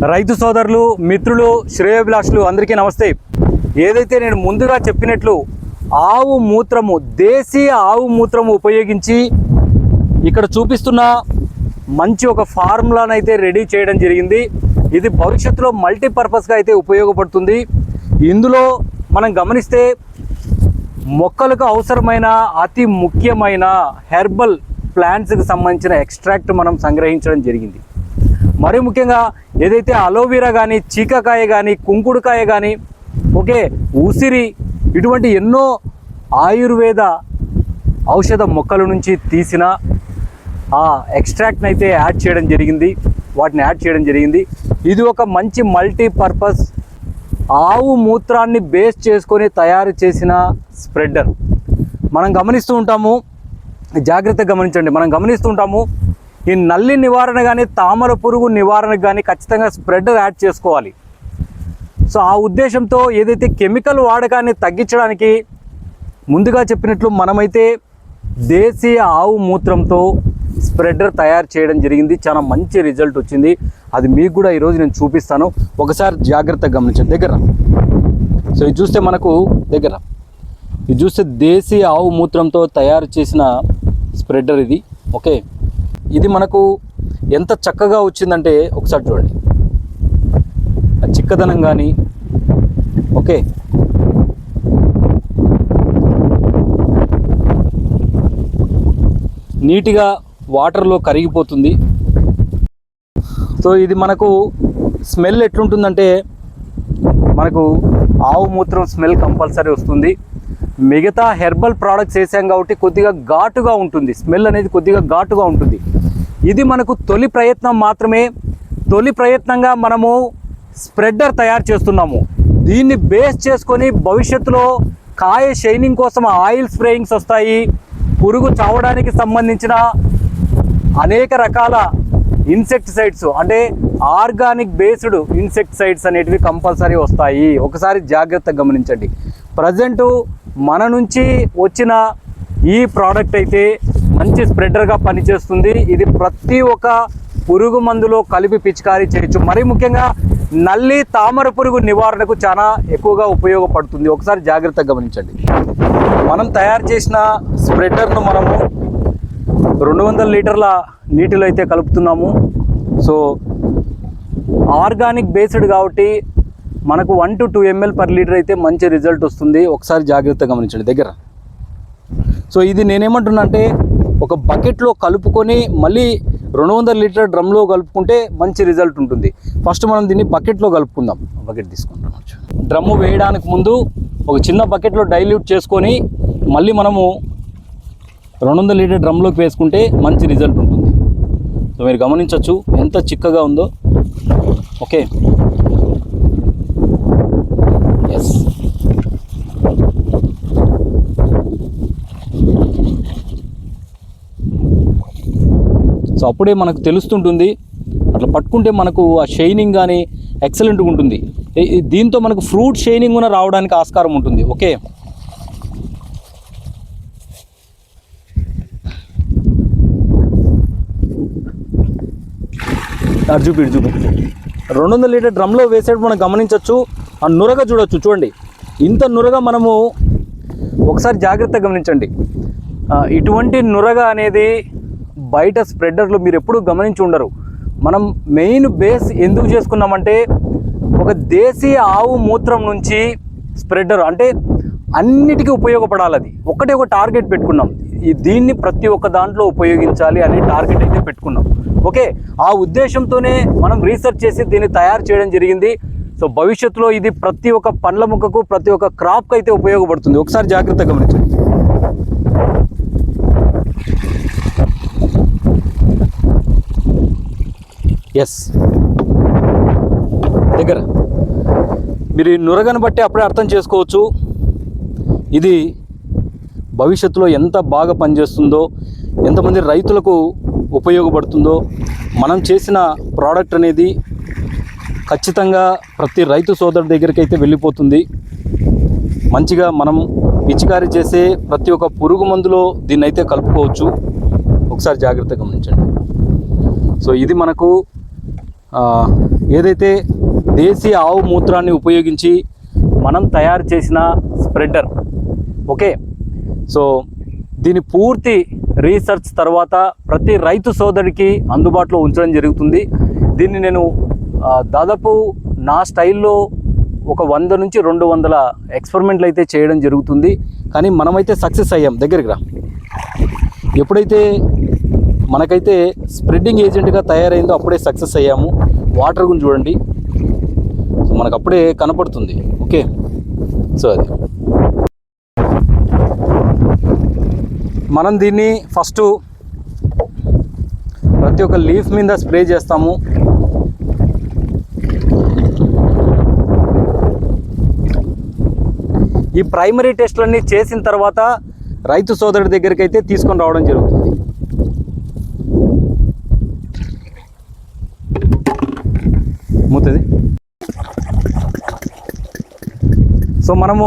రైతు సోదరులు మిత్రులు శ్రేయోభిలాషులు అందరికీ నమస్తే. ఏదైతే నేను ముందుగా చెప్పినట్లు ఆవు మూత్రము దేశీయ ఆవు మూత్రము ఉపయోగించి ఇక్కడ చూపిస్తున్న మంచి ఒక ఫార్ములాను అయితే రెడీ చేయడం జరిగింది. ఇది భవిష్యత్తులో మల్టీపర్పస్గా అయితే ఉపయోగపడుతుంది. ఇందులో మనం గమనిస్తే మొక్కలకు అవసరమైన అతి ముఖ్యమైన హెర్బల్ ప్లాంట్స్కి సంబంధించిన ఎక్స్ట్రాక్ట్ మనం సంగ్రహించడం జరిగింది. మరి ముఖ్యంగా ఏదైతే అలోవెరా కానీ చీకకాయ కానీ కుంకుడుకాయ కానీ ఓకే ఉసిరి ఇటువంటి ఎన్నో ఆయుర్వేద ఔషధ మొక్కల నుంచి తీసిన ఆ ఎక్స్ట్రాక్ట్ని అయితే యాడ్ చేయడం జరిగింది. వాటిని యాడ్ చేయడం జరిగింది. ఇది ఒక మంచి మల్టీపర్పస్ ఆవు మూత్రాన్ని బేస్ చేసుకొని తయారు చేసిన స్ప్రెడ్డర్ మనం గమనిస్తూ ఉంటాము జాగ్రత్తగా గమనించండి. మనం గమనిస్తూ ఉంటాము ఈ నల్లి నివారణ కానీ తామర పురుగు నివారణకు కానీ ఖచ్చితంగా స్ప్రెడర్ యాడ్ చేసుకోవాలి. సో ఆ ఉద్దేశంతో ఏదైతే కెమికల్ వాడకాన్ని తగ్గించడానికి ముందుగా చెప్పినట్లు మనమైతే దేశీయ ఆవు మూత్రంతో స్ప్రెడర్ తయారు చేయడం జరిగింది. చాలా మంచి రిజల్ట్ వచ్చింది. అది మీకు కూడా ఈరోజు నేను చూపిస్తాను. ఒకసారి జాగ్రత్తగా గమనించండి. దగ్గర. సో ఇది చూస్తే మనకు దగ్గర. ఇది చూస్తే దేశీయ ఆవు మూత్రంతో తయారు చేసిన స్ప్రెడర్ ఇది. ఓకే. ఇది మనకు ఎంత చక్కగా వచ్చిందంటే ఒకసారి చూడండి. ఆ చిక్కదనం కానీ ఓకే. నీట్గా వాటర్లో కరిగిపోతుంది. సో ఇది మనకు స్మెల్ ఎట్లుంటుందంటే మనకు ఆవు మూత్రం స్మెల్ కంపల్సరీ వస్తుంది. మిగతా హెర్బల్ ప్రోడక్ట్స్ వేసాం కాబట్టి కొద్దిగా ఘాటుగా ఉంటుంది. స్మెల్ అనేది కొద్దిగా ఘాటుగా ఉంటుంది. ఇది మనకు తొలి ప్రయత్నం మాత్రమే. తొలి ప్రయత్నంగా మనము స్ప్రెడ్డర్ తయారు చేస్తున్నాము. దీన్ని బేస్ చేసుకొని భవిష్యత్తులో కాయ షైనింగ్ కోసం ఆయిల్ స్ప్రేయింగ్స్ వస్తాయి. పురుగు చావడానికి సంబంధించిన అనేక రకాల ఇన్సెక్టిసైడ్స్ అంటే ఆర్గానిక్ బేస్డ్ ఇన్సెక్టిసైడ్స్ అనేటివి కంపల్సరీ వస్తాయి. ఒకసారి జాగ్రత్తగా గమనించండి. ప్రజెంటు మన నుంచి వచ్చిన ఈ ప్రోడక్ట్ అయితే మంచి స్ప్రెడర్గా పనిచేస్తుంది. ఇది ప్రతి ఒక్క పురుగు మందులో కలిపి పిచికారీ చేయొచ్చు. మరీ ముఖ్యంగా నల్లి తామర పురుగు నివారణకు చాలా ఎక్కువగా ఉపయోగపడుతుంది. ఒకసారి జాగ్రత్తగా గమనించండి. మనం తయారు చేసిన స్ప్రెడర్ను మనము రెండు వందల లీటర్ల నీటిలో అయితే కలుపుతున్నాము. సో ఆర్గానిక్ బేస్డ్ కాబట్టి మనకు one to two ML per litre అయితే మంచి రిజల్ట్ వస్తుంది. ఒకసారి జాగ్రత్తగా గమనించండి దగ్గర. సో ఇది నేనేమంటున్నా అంటే ఒక బకెట్లో కలుపుకొని మళ్ళీ రెండు వందల లీటర్ డ్రమ్లో కలుపుకుంటే మంచి రిజల్ట్ ఉంటుంది. ఫస్ట్ మనం దీన్ని బకెట్లో కలుపుకుందాం. బకెట్ తీసుకుంటాం డ్రమ్ము వేయడానికి ముందు ఒక చిన్న బకెట్లో డైల్యూట్ చేసుకొని మళ్ళీ మనము రెండు వందల లీటర్ డ్రమ్లోకి వేసుకుంటే మంచి రిజల్ట్ ఉంటుంది. సో మీరు గమనించవచ్చు ఎంత చిక్కగా ఉందో. ఓకే సో అప్పుడే మనకు తెలుస్తుంటుంది అట్లా పట్టుకుంటే మనకు ఆ షైనింగ్ కానీ ఎక్సలెంట్గా ఉంటుంది. దీంతో మనకు ఫ్రూట్ షైనింగ్ కూడా రావడానికి ఆస్కారం ఉంటుంది. ఓకే? అటు చూపి చూపి రెండు వందల లీటర్ డ్రమ్లో వేసేటప్పుడు మనం గమనించవచ్చు ఆ నురగ చూడొచ్చు. చూడండి ఇంత నురగ మనము ఒకసారి జాగ్రత్తగా గమనించండి. ఇటువంటి నురగ అనేది బయట స్ప్రెడర్లు మీరు ఎప్పుడూ గమనించి ఉండరు. మనం మెయిన్ బేస్ ఎందుకు చేసుకున్నామంటే ఒక దేశీయ ఆవు మూత్రం నుంచి స్ప్రెడర్ అంటే అన్నిటికీ ఉపయోగపడాలి అది. ఒకటే ఒక టార్గెట్ పెట్టుకున్నాం. ఈ దీన్ని ప్రతి ఒక్క దాంట్లో ఉపయోగించాలి అనే టార్గెట్ అయితే పెట్టుకున్నాం. ఓకే ఆ ఉద్దేశంతోనే మనం రీసెర్చ్ చేసి దీన్ని తయారు చేయడం జరిగింది. సో భవిష్యత్తులో ఇది ప్రతి ఒక్క పండ్ల ముక్కకు ప్రతి ఒక్క క్రాప్కి అయితే ఉపయోగపడుతుంది. ఒకసారి జాగ్రత్తగా గమనించండి. ఎస్ దగ్గర. మీరు ఈ నురగను బట్టి అప్పుడే అర్థం చేసుకోవచ్చు. ఇది భవిష్యత్తులో ఎంత బాగా పనిచేస్తుందో ఎంతమంది రైతులకు ఉపయోగపడుతుందో మనం చేసిన ప్రోడక్ట్ అనేది ఖచ్చితంగా ప్రతి రైతు సోదరుడి దగ్గరికి అయితే వెళ్ళిపోతుంది. మంచిగా మనం పిచికారి చేసే ప్రతి ఒక్క పురుగు మందులో దీన్ని అయితే కలుపుకోవచ్చు. ఒకసారి జాగ్రత్తగా గమనించండి. సో ఇది మనకు ఏదైతే దేశీయ ఆవు మూత్రాన్ని ఉపయోగించి మనం తయారు చేసిన స్ప్రెడర్ ఓకే? సో దీని పూర్తి రీసెర్చ్ తర్వాత ప్రతి రైతు సోదరికి అందుబాటులో ఉంచడం జరుగుతుంది. దీన్ని నేను దాదాపు నా స్టైల్లో ఒక వంద నుంచి రెండు వందల ఎక్స్పెరిమెంట్లు అయితే చేయడం జరుగుతుంది. కానీ మనమైతే సక్సెస్ అయ్యాం. దగ్గరికి రా. ఎప్పుడైతే మనకైతే స్ప్రెడ్డింగ్ ఏజెంట్గా తయారైందో అప్పుడే సక్సెస్ అయ్యాము. వాటర్ గురించి చూడండి. సో మనకు అప్పుడే కనపడుతుంది. ఓకే? సో అది. మనం దీన్ని ఫస్ట్ ప్రతి ఒక్క లీఫ్ మీద స్ప్రే చేస్తాము. ఈ ప్రైమరీ టెస్ట్లన్నీ చేసిన తర్వాత రైతు సోదరుడి దగ్గరికి అయితే తీసుకొని రావడం జరుగుతుంది. మూతది. సో మనము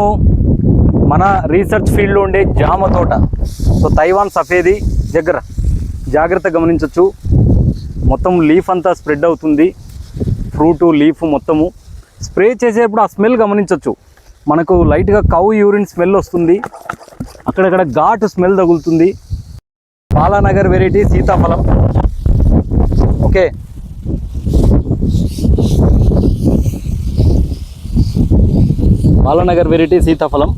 మన రీసెర్చ్ ఫీల్డ్లో ఉండే జామ తోట సో తైవాన్ సఫేది దగ్గర జాగ్రత్త గమనించవచ్చు మొత్తం లీఫ్ అంతా స్ప్రెడ్ అవుతుంది. ఫ్రూట్ లీఫ్ మొత్తము స్ప్రే చేసేటప్పుడు ఆ స్మెల్ గమనించవచ్చు మనకు లైట్గా కౌ యూరిన్ స్మెల్ వస్తుంది. అక్కడక్కడ ఘాటు స్మెల్ తగులుతుంది. బాలానగర్ వెరైటీ సీతాఫలం. ఓకే. బాలనగర్ వెరైటీ సీతాఫలం.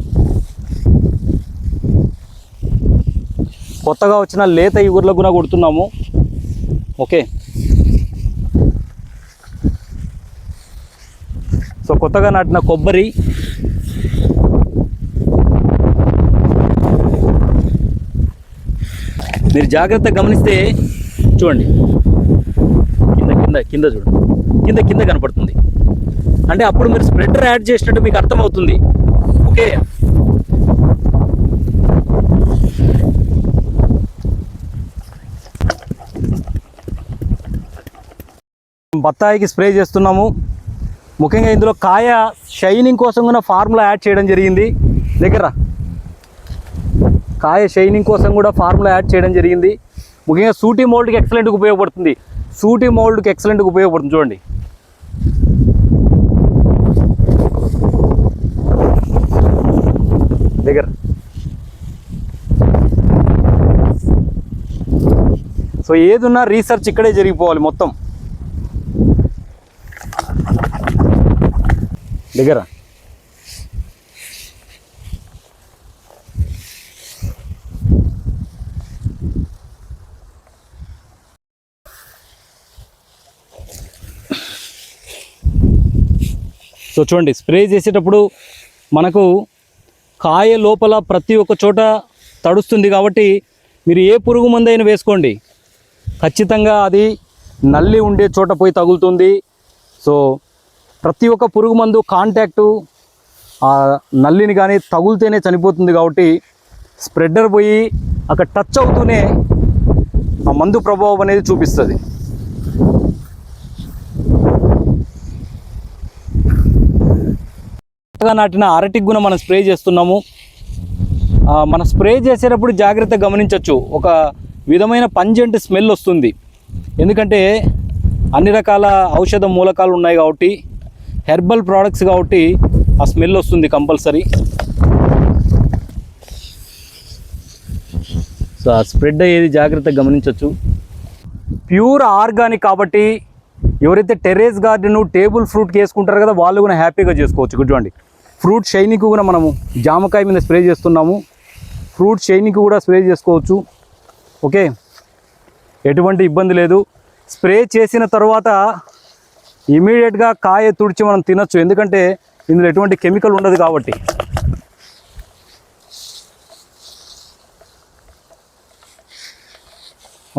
కొత్తగా వచ్చిన లేత ఇగుర్లకు కూడా కొడుతున్నాము. ఓకే. సో కొత్తగా నాటిన కొబ్బరి. మీరు జాగ్రత్తగా గమనిస్తే చూడండి. కింద కింద కింద చూడండి. కింద కింద కనపడుతుంది. అంటే అప్పుడు మీరు స్ప్రెడర్ యాడ్ చేసినట్టు మీకు అర్థమవుతుంది. ఓకే. బత్తాయికి స్ప్రే చేస్తున్నాము. ముఖ్యంగా ఇందులో కాయ షైనింగ్ కోసం కూడా ఫార్ములా యాడ్ చేయడం జరిగింది. దగ్గర కాయ షైనింగ్ కోసం కూడా ఫార్ములా యాడ్ చేయడం జరిగింది. ముఖ్యంగా సూటీ మోల్డ్కి ఎక్సలెంట్గా ఉపయోగపడుతుంది. సూటీ మోల్డ్కి ఎక్సలెంట్గా ఉపయోగపడుతుంది. చూడండి. దగ్గర. సో ఏదున్నా రీసెర్చ్ ఇక్కడే జరిగిపోవాలి మొత్తం. దగ్గర. సో చూడండి స్ప్రే చేసేటప్పుడు మనకు కాయ లోపల ప్రతి ఒక్క చోట తడుస్తుంది కాబట్టి మీరు ఏ పురుగు మందైనా వేసుకోండి. ఖచ్చితంగా అది నల్లి ఉండే చోట పోయి తగులుతుంది. సో ప్రతి ఒక్క పురుగు మందు కాంటాక్టు ఆ నల్లిని కానీ తగులుతేనే చనిపోతుంది కాబట్టి స్ప్రెడర్ పోయి అక్కడ టచ్ అవుతూనే ఆ మందు ప్రభావం అనేది చూపిస్తుంది. నాటిన అరటికి గుణ మనం స్ప్రే చేస్తున్నాము. మనం స్ప్రే చేసేటప్పుడు జాగ్రత్తగా గమనించవచ్చు ఒక విధమైన పంజెంట్ స్మెల్ వస్తుంది. ఎందుకంటే అన్ని రకాల ఔషధ మూలకాలు ఉన్నాయి కాబట్టి హెర్బల్ ప్రోడక్ట్స్ కాబట్టి ఆ స్మెల్ వస్తుంది కంపల్సరీ. సో ఆ స్ప్రెడ్ అయ్యేది జాగ్రత్తగా గమనించవచ్చు ప్యూర్ ఆర్గానిక్ కాబట్టి ఎవరైతే టెర్రేస్ గార్డెన్ టేబుల్ ఫ్రూట్ వేసుకుంటారు కదా వాళ్ళు కూడా హ్యాపీగా చేసుకోవచ్చు. చూడండి. ఫ్రూట్ షైనింగ్ కూడా మనము జామకాయ మీద స్ప్రే చేస్తున్నాము. ఫ్రూట్ షైనింగ్ కూడా స్ప్రే చేసుకోవచ్చు. ఓకే? ఎటువంటి ఇబ్బంది లేదు. స్ప్రే చేసిన తర్వాత ఇమీడియట్గా కాయ తుడిచి మనం తినొచ్చు. ఎందుకంటే ఇందులో ఎటువంటి కెమికల్ ఉండదు కాబట్టి.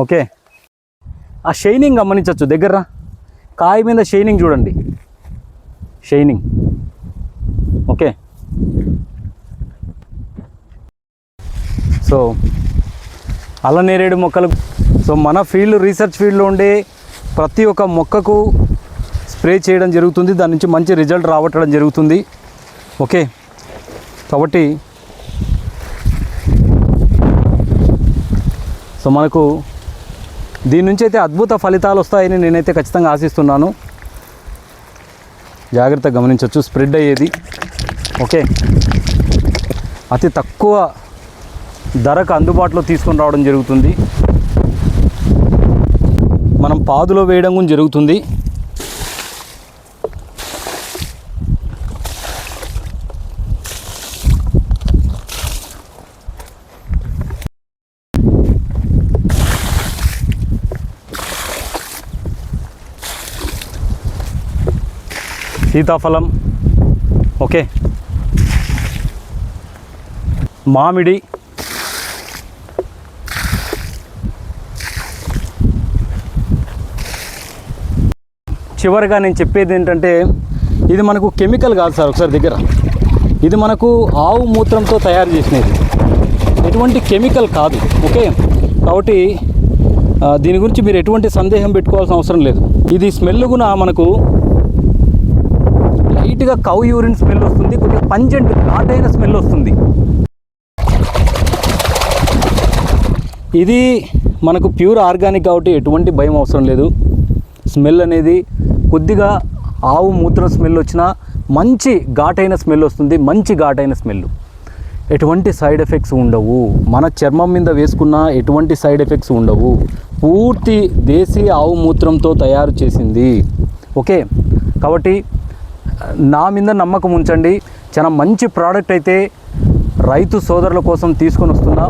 ఓకే? ఆ షైనింగ్ గమనించవచ్చు దగ్గర కాయ మీద షైనింగ్ చూడండి. షైనింగ్ ఓకే సో అల్లనేరేడు మొక్కలు. సో మన ఫీల్డ్ రీసెర్చ్ ఫీల్డ్లో ఉండే ప్రతి ఒక్క మొక్కకు స్ప్రే చేయడం జరుగుతుంది. దాని నుంచి మంచి రిజల్ట్ రావటం జరుగుతుంది. ఓకే. కాబట్టి సో మనకు దీని నుంచి అయితే అద్భుత ఫలితాలు వస్తాయని నేనైతే ఖచ్చితంగా ఆశిస్తున్నాను. జాగ్రత్తగా గమనించవచ్చు. స్ప్రెడ్ అయ్యేది. ఓకే. అతి తక్కువ ధరకు అందుబాటులో తీసుకొని రావడం జరుగుతుంది. మనం పాదులో వేయడం కూడా జరుగుతుంది. సీతాఫలం ఓకే. మామిడి చివరిగా నేను చెప్పేది ఏంటంటే ఇది మనకు కెమికల్ కాదు సార్ ఒకసారి దగ్గర. ఇది మనకు ఆవు మూత్రంతో తయారు చేసినది. ఎటువంటి కెమికల్ కాదు ఓకే? కాబట్టి దీని గురించి మీరు ఎటువంటి సందేహం పెట్టుకోవాల్సిన అవసరం లేదు. ఇది స్మెల్ కూడా మనకు లైట్గా కౌ యూరిన్ స్మెల్ వస్తుంది కొద్దిగా పంజెంట్ ఘాటైన స్మెల్ వస్తుంది. ఇది మనకు ప్యూర్ ఆర్గానిక్ కాబట్టి ఎటువంటి భయం అవసరం లేదు. స్మెల్ అనేది కొద్దిగా ఆవు మూత్రం స్మెల్ వచ్చినా మంచి ఘాటైన స్మెల్ వస్తుంది మంచి ఘాటైన స్మెల్. ఎటువంటి సైడ్ ఎఫెక్ట్స్ ఉండవు. మన చర్మం మీద వేసుకున్న ఎటువంటి సైడ్ ఎఫెక్ట్స్ ఉండవు. పూర్తి దేశీ ఆవు మూత్రంతో తయారు చేసింది. ఓకే? కాబట్టి నా మీద నమ్మకం ఉంచండి. చాలా మంచి ప్రోడక్ట్ అయితే రైతు సోదరుల కోసం తీసుకొని వస్తున్నా.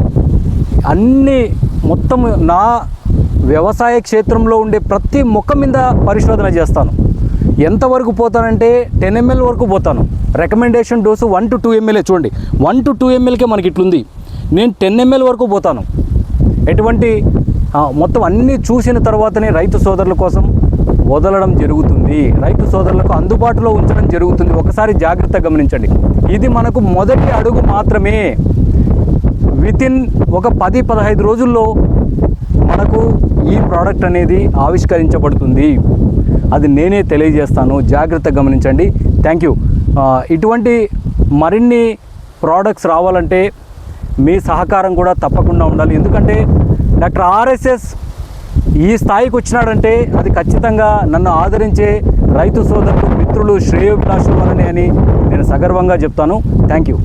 అన్ని మొత్తం నా వ్యవసాయ క్షేత్రంలో ఉండే ప్రతి మొక్క మీద పరిశోధన చేస్తాను. ఎంతవరకు పోతానంటే టెన్ ఎంఎల్ వరకు పోతాను. Recommendation dose one to two MLA చూడండి. వన్ టు టూ ఎంఎల్కే మనకి ఇట్లుంది. నేను టెన్ ఎంఎల్ వరకు పోతాను. ఎటువంటి మొత్తం అన్నీ చూసిన తర్వాతనే రైతు సోదరుల కోసం వదలడం జరుగుతుంది. రైతు సోదరులకు అందుబాటులో ఉంచడం జరుగుతుంది. ఒకసారి జాగ్రత్త గమనించండి. ఇది మనకు మొదటి అడుగు మాత్రమే. వితిన్ ఒక పది పదహైదు రోజుల్లో మనకు ఈ ప్రోడక్ట్ అనేది ఆవిష్కరించబడుతుంది. అది నేనే తెలియజేస్తాను. జాగ్రత్తగా గమనించండి. థ్యాంక్ యూ ఇటువంటి మరిన్ని ప్రోడక్ట్స్ రావాలంటే మీ సహకారం కూడా తప్పకుండా ఉండాలి. ఎందుకంటే డాక్టర్ ఆర్ఎస్ఎస్ ఈ స్థాయికి వచ్చినాడంటే అది ఖచ్చితంగా నన్ను ఆదరించే రైతు సోదరులు మిత్రులు శ్రేయోభిలాషులు వలనే అని నేను సగర్వంగా చెప్తాను. Thank you